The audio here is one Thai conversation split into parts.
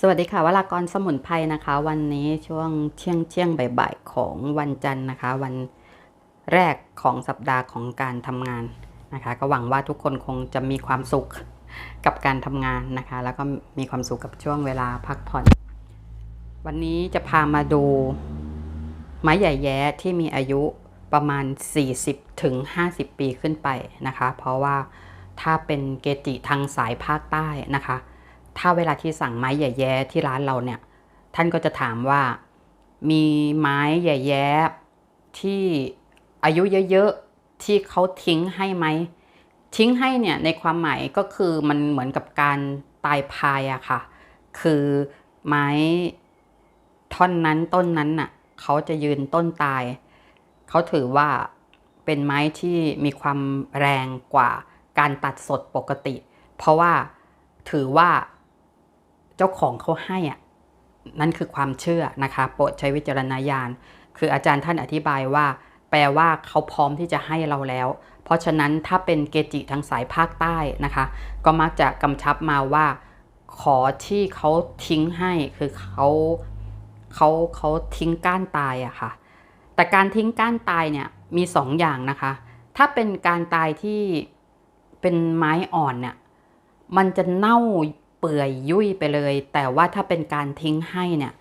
สวัสดีค่ะวรากรสมุนไพรนะคะ วันนี้ช่วงเที่ยงเที่ยงบ่ายๆของวันจันทร์นะคะ วันแรกของสัปดาห์ของการทำงานนะคะ ก็หวังว่าทุกคนคงจะมีความสุขกับการทำงานนะคะ แล้วก็มีความสุขกับช่วงเวลาพักผ่อน วันนี้จะพามาดูไม้ใหญ่แย้ที่มีอายุประมาณ 40ถึง50 ปีขึ้นไปนะคะ เพราะว่าถ้าเป็นเกจิทางสายภาคใต้นะคะ ถ้าเวลาที่สั่งไม้ใหญ่แย้ที่ร้านเราเนี่ย ท่านก็จะถามว่ามีไม้ใหญ่แย้ที่อายุเยอะๆที่เขาทิ้งให้ไหมทิ้งให้เนี่ยในความหมายก็คือมันเหมือนกับการตายพายอะค่ะ คือไม้ท่อนนั้นต้นนั้นน่ะเขาจะยืนต้นตาย เขาถือว่าเป็นไม้ที่มีความแรงกว่าการตัดสดปกติ เพราะว่าถือว่า เจ้าของเขาให้อะนั่นคือความเชื่อนะคะ โปรดใช้วิจารณญาณ คืออาจารย์ท่านอธิบายว่า แปลว่าเขาพร้อมที่จะให้เราแล้ว เพราะฉะนั้นถ้าเป็นเกจิทางสายภาคใต้นะคะ ก็มักจะกำชับมาว่า ขอที่เขาทิ้งให้คือเขาเขาเขาทิ้งก้านตายอะค่ะ แต่การทิ้งก้านตายเนี่ยมีสองอย่างนะคะ ถ้าเป็นการตายที่เป็นไม้อ่อนเนี่ยมันจะเน่า เปื่อยยุ่ยไปเลย แต่ว่าถ้าเป็นการทิ้งให้เนี่ย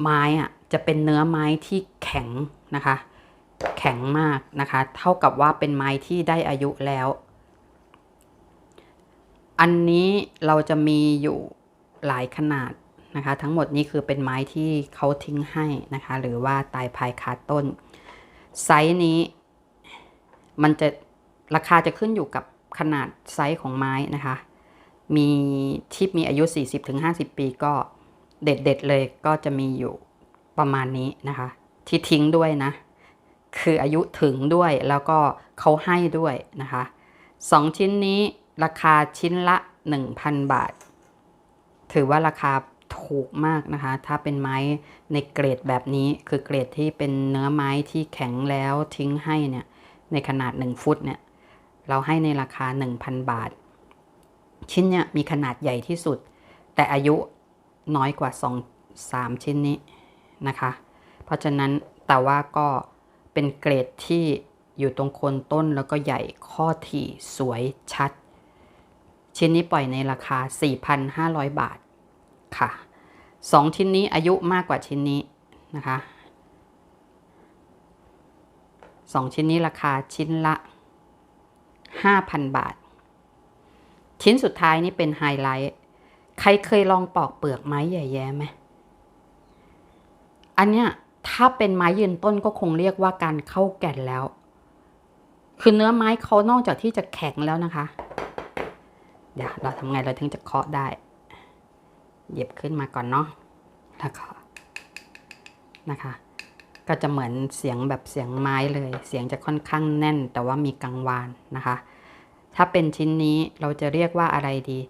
ไม้อะจะเป็นเนื้อไม้ที่แข็งนะคะ แข็งมากนะคะ เท่ากับว่าเป็นไม้ที่ได้อายุแล้ว อันนี้เราจะมีอยู่หลายขนาดนะคะ ทั้งหมดนี้คือเป็นไม้ที่เขาทิ้งให้นะคะ หรือว่าตายภายคาต้น ไซส์นี้ มันจะราคาจะขึ้นอยู่กับขนาดไซส์ของไม้นะคะ มีที่มีอายุ 40-50 ปีก็เด็ดๆเลยก็จะมีอยู่ประมาณนี้นะคะ ที่ทิ้งด้วยนะ คืออายุถึงด้วยแล้วก็เขาให้ด้วยนะคะสองชิ้นนี้ราคาชิ้นละ 1,000 บาท ถือว่าราคาถูกมากนะคะ ถ้าเป็นไม้ในเกรดแบบนี้คือเกรดที่เป็นเนื้อไม้ที่แข็งแล้วทิ้งให้เนี่ยในขนาด 1 ฟุตเนี่ยเราให้ในราคา 1,000 บาท ชิ้นเนี่ยมีขนาดใหญ่ที่สุด แต่อายุน้อยกว่า 2 3 ชิ้นนี้นะคะ เพราะฉะนั้นแต่ว่าก็เป็นเกรดที่อยู่ตรงโคนต้นแล้วก็ใหญ่ข้อถี่สวยชัด ชิ้นนี้ปล่อยในราคา 4,500 บาทค่ะสองชิ้นนี้อายุมากกว่าชิ้นนี้นะคะสองชิ้นนี้ราคาชิ้นละ 5,000 บาท ชิ้นสุดท้ายนี่เป็นไฮไลท์ ใครเคยลองปอกเปลือกไม้ใหญ่แย้ไหม อันเนี้ยถ้าเป็นไม้ยืนต้นก็คงเรียกว่าการเข้าแก่นแล้ว คือเนื้อไม้เขานอกจากที่จะแข็งแล้วนะคะ เดี๋ยวเราทำไงเราถึงจะเคาะได้หยิบขึ้นมาก่อนเนาะ แล้วก็นะคะ ก็จะเหมือนเสียงแบบเสียงไม้เลย เสียงจะค่อนข้างแน่น แต่ว่ามีกังวานนะคะ ถ้าเป็นชิ้นนี้เราจะเรียกว่าอะไรดี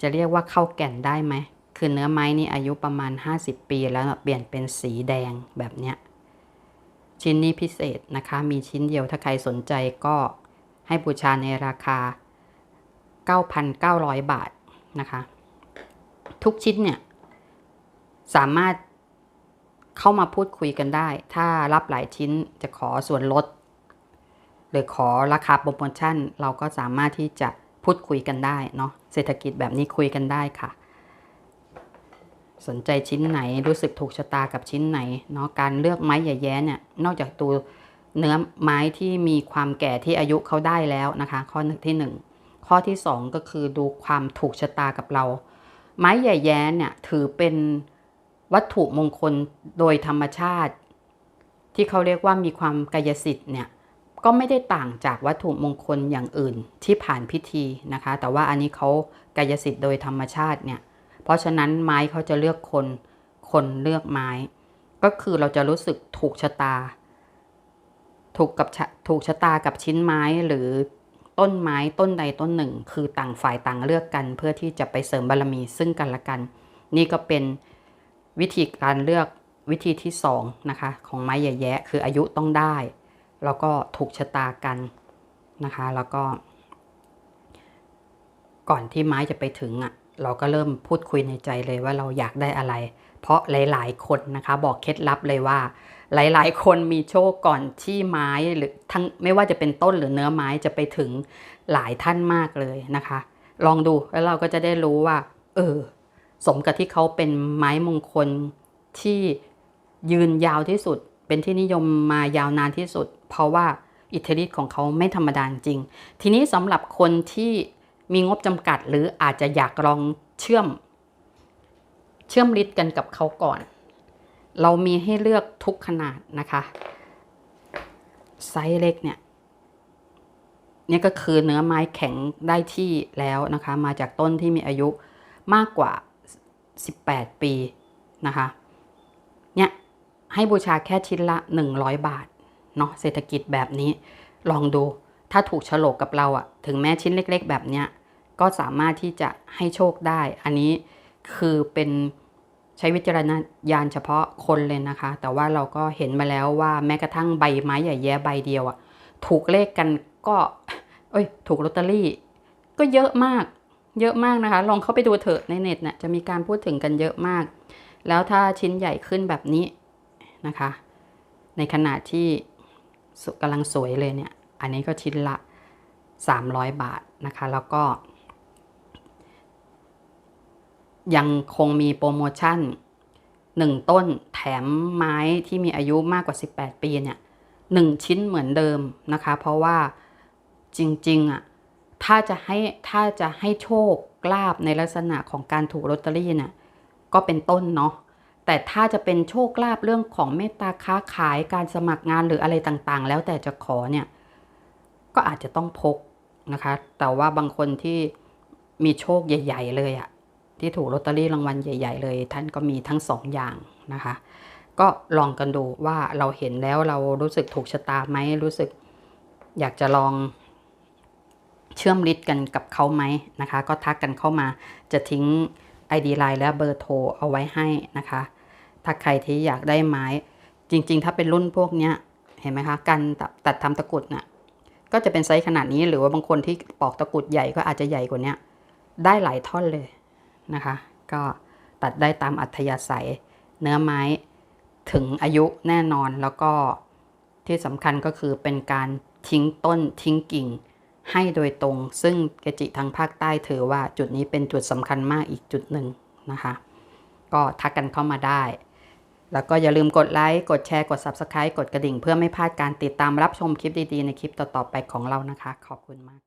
จะเรียกว่าเข้าแก่นได้ไหม คือเนื้อไม้นี่อายุประมาณ 50 ปีแล้วเปลี่ยนเป็นสีแดงแบบเนี้ย ชิ้นนี้พิเศษนะคะ มีชิ้นเดียวถ้าใครสนใจก็ให้บูชาในราคา 9,900 บาทนะคะ ทุกชิ้นเนี่ย สามารถเข้ามาพูดคุยกันได้ ถ้ารับหลายชิ้นจะขอส่วนลด หรือขอราคาโปรโมชั่น เราก็สามารถที่จะพูดคุยกันได้เนาะเศรษฐกิจแบบนี้คุยกันได้ค่ะ สนใจชิ้นไหนรู้สึกถูกชะตากับชิ้นไหนเนาะการเลือกไม้ใหญ่แย้เนี่ยนอกจากตัวเนื้อไม้ที่มีความแก่ที่อายุเขาได้แล้วนะคะ ข้อที่หนึ่งข้อที่สองก็คือดูความถูกชะตากับเรา ไม้ใหญ่แย้เนี่ยถือเป็นวัตถุมงคลโดยธรรมชาติ ที่เขาเรียกว่ามีความกายสิทธิ์เนี่ย ก็ไม่ได้ต่างจากวัตถุมงคลอย่างอื่นที่ผ่านพิธีนะคะ แต่ว่าอันนี้เขากายสิทธิ์โดยธรรมชาติเนี่ย เพราะฉะนั้นไม้เขาจะเลือกคน คนเลือกไม้ ก็คือเราจะรู้สึกถูกชะตา ถูกกับถูกชะตากับชิ้นไม้หรือต้นไม้ต้นใดต้นหนึ่ง คือต่างฝ่ายต่างเลือกกัน เพื่อที่จะไปเสริมบารมีซึ่งกันและกัน นี่ก็เป็นวิธีการเลือกวิธีที่สองนะคะของไม้ใหญ่แยะคืออายุต้องได้ แล้วก็ถูกชะตากันนะคะ แล้วก็ ก่อนที่ไม้จะไปถึงอะ เราก็เริ่มพูดคุยในใจเลยว่าเราอยากได้อะไร เพราะหลาย ๆ คนนะคะ บอกเคล็ดลับเลยว่า หลาย ๆ คนมีโชคก่อนที่ไม้หรือทั้งไม่ว่าจะเป็นต้นหรือเนื้อไม้จะไปถึงหลายท่านมากเลยนะคะ ลองดูแล้วเราก็จะได้รู้ว่า เออ สมกับที่เขาเป็นไม้มงคลที่ยืนยาวที่สุด เป็นที่นิยมมายาวนานที่สุด เพราะว่าอิทธิฤทธิ์ของเขาไม่ธรรมดาจริง ทีนี้สำหรับคนที่มีงบจำกัดหรืออาจจะอยากลองเชื่อม เชื่อมฤทธิ์กันกับเขาก่อน เรามีให้เลือกทุกขนาดนะคะไซส์เล็กเนี่ยเนี่ยก็คือเนื้อไม้แข็งได้ที่แล้วนะคะ มาจากต้นที่มีอายุมากกว่า 18 ปีนะคะเนี่ย ให้บูชาแค่ชิ้นละ 100 บาทเนาะเศรษฐกิจแบบนี้ ลองดูถ้าถูกฉลกกับเราอะถึงแม้ชิ้นเล็ก ๆ แบบเนี้ยก็สามารถที่จะให้โชคได้ อันนี้คือเป็นใช้วิจารณญาณเฉพาะคนเลยนะคะ แต่ว่าเราก็เห็นมาแล้วว่าแม้กระทั่งใบไม้ใหญ่แย่ใบเดียวอะถูกเลขกันก็เอ้ยถูกลอตเตอรี่ ก็เยอะมาก เยอะมากนะคะ ลองเข้าไปดูเถอะในเน็ตเนี่ยจะมีการพูดถึงกันเยอะมาก แล้วถ้าชิ้นใหญ่ขึ้นแบบนี้ นะคะ ในขณะที่กำลังสวยเลยเนี่ย อันนี้ก็ชิ้นละ 300 บาทนะคะ แล้วก็ ยังคงมีโปรโมชั่น 1 ต้นแถมไม้ที่มีอายุมากกว่า 18 ปีเนี่ย1ชิ้นเหมือนเดิมนะคะ เพราะว่าจริงๆอะถ้าจะให้ถ้าจะให้โชคลาภในลักษณะของการถูกลอตเตอรี่เนี่ยก็เป็นต้นเนาะ แต่ถ้าจะเป็นโชคลาภเรื่องของเมตตาค้าขายการสมัครงานหรืออะไรต่างๆ แล้วแต่จะขอเนี่ย ก็อาจจะต้องพกนะคะ แต่ว่าบางคนที่มีโชคใหญ่ ๆ เลยอะที่ถูกลอตเตอรี่รางวัลใหญ่ ๆ เลย ท่านก็มีทั้งสองอย่างนะคะ ก็ลองกันดูว่าเราเห็นแล้วเรารู้สึกถูกชะตาไหมรู้สึกอยากจะลองเชื่อมฤทธิ์กันกับเขาไหมนะคะ ก็ทักกันเข้ามาจะทิ้ง ID ไลน์และเบอร์โทรเอาไว้ให้นะคะ ถ้าใครที่อยากได้ไม้ จริง ๆ ถ้าเป็นรุ่นพวกเนี้ยเห็นไหมคะการตัดตัดทำตะกุดน่ะก็จะเป็นไซส์ขนาดนี้หรือว่าบางคนที่ปอกตะกุดใหญ่ก็อาจจะใหญ่กว่านี้ได้หลายท่อนเลยนะคะ ก็ตัดได้ตามอัธยาศัย เนื้อไม้ถึงอายุแน่นอนแล้วก็ที่สำคัญก็คือเป็นการทิ้งต้นทิ้งกิ่ง ให้โดยตรง ซึ่งเกจิทางภาคใต้ถือว่าจุดนี้เป็นจุดสำคัญมากอีกจุดหนึ่งนะคะ ก็ทักกันเข้ามาได้ แล้วก็อย่าลืมกดไลค์ กดแชร์ กด Subscribe กดกระดิ่ง เพื่อไม่พลาดการติดตามรับชมคลิปดีๆ ในคลิปต่อๆไปของเรานะคะ ขอบคุณมาก